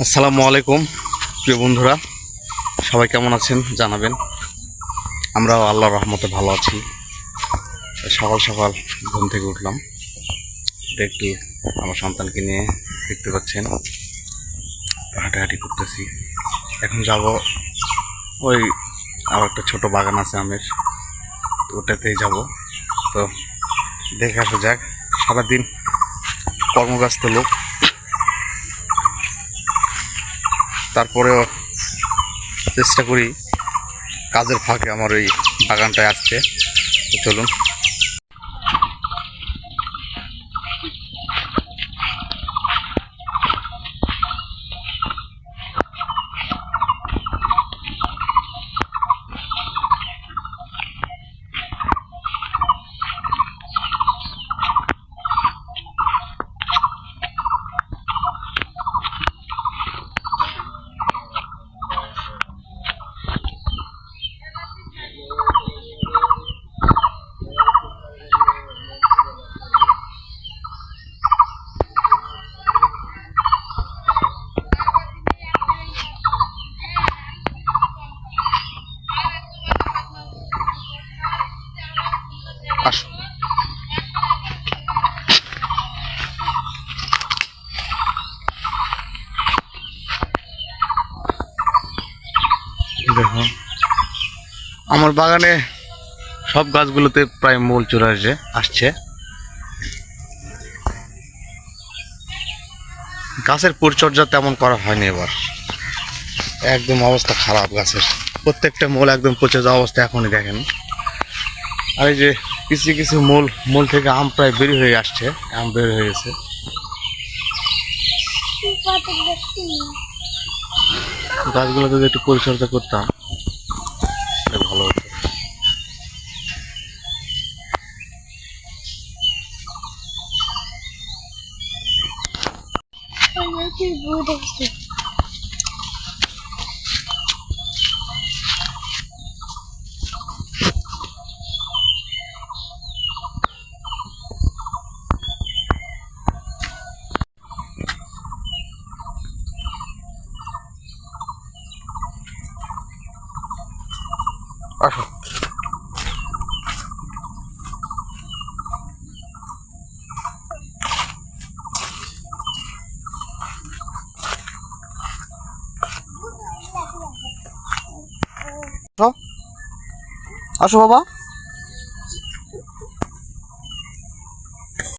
আসসালামু আলাইকুম, প্রিয় বন্ধুরা। সবাই কেমন আছেন? জানাবেন। আমরাও আল্লাহর রহমতে ভালো আছি। সকাল সকাল ঘুম থেকে উঠলাম। একটু আমার সন্তানকে নিয়ে দেখতে পাচ্ছেন। হাঁটাহাঁটি করতেছি। এখন যাব ওই আমার একটা ছোট বাগান আছে আমের। তো ওটাতেই যাব। তো দেখে আসা যাক। সারাদিন কর্মব্যস্ত লোক। তারপরেও চেষ্টা করি কাজের ফাঁকে আমার ওই বাগানটায় আসতে। চলুন। আসো দেখো আমার বাগানে সব গাছগুলোতে প্রায় মূল চলে আসছে আসছে। গাছের পরিচর্যা তেমন করা হয়নি এবার। একদম অবস্থা খারাপ গাছের। প্রত্যেকটা মূল একদম পচে যাওয়া অবস্থা এখনই দেখেন। আর এই যে কিছু কিছু মূল মূল থেকে আম প্রায় বের হয়ে আসছে, আম বের হয়ে গেছে। গাছগুলো যদি একটু পরিচর্যা করতাম ভালো হতো। আসো আসো। আসো বাবা